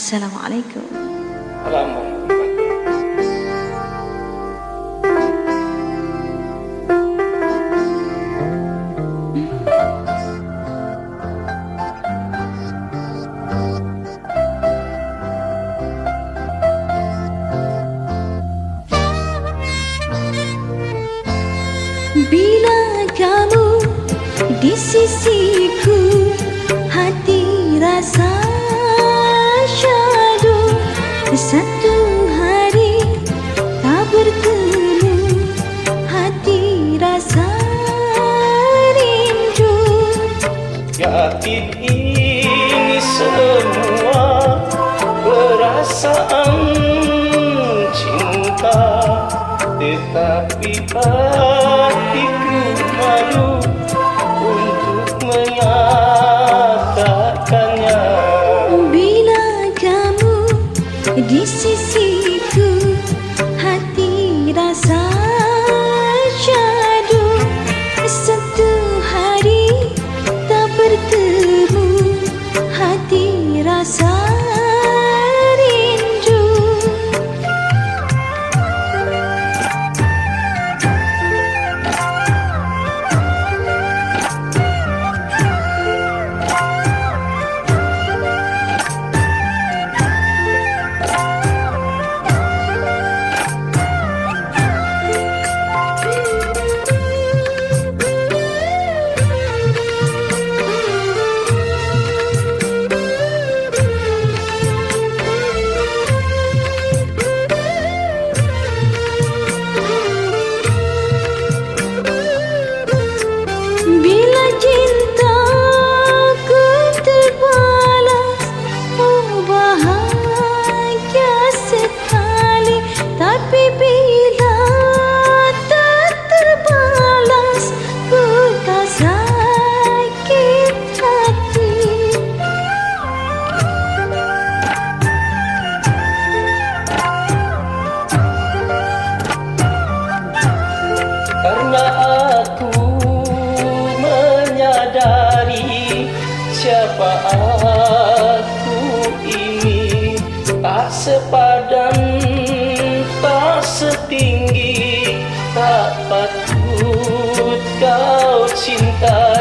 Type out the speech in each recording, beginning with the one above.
Wassalamualaikum. Assalamualaikum. Bila kamu di sisiku Satu hari tak bertemu Hati rasa rindu. Yakin ini semua perasaan cinta Tetapi di sisiku Hati rasa siapa aku ini? Tak sepadan, tak setinggi Tak patut kau cintai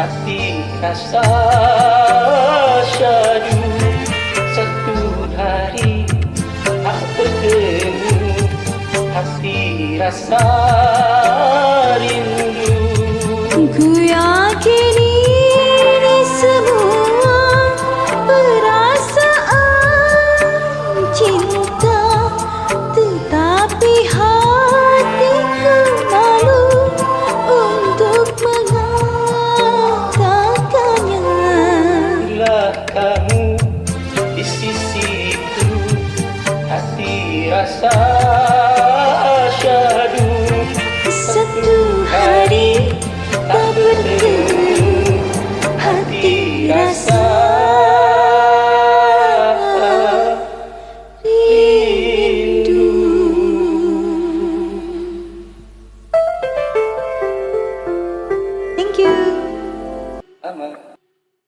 Hati rasa syadu Satu hari tak bertemu Hati rasa rindu Ku yakin rasa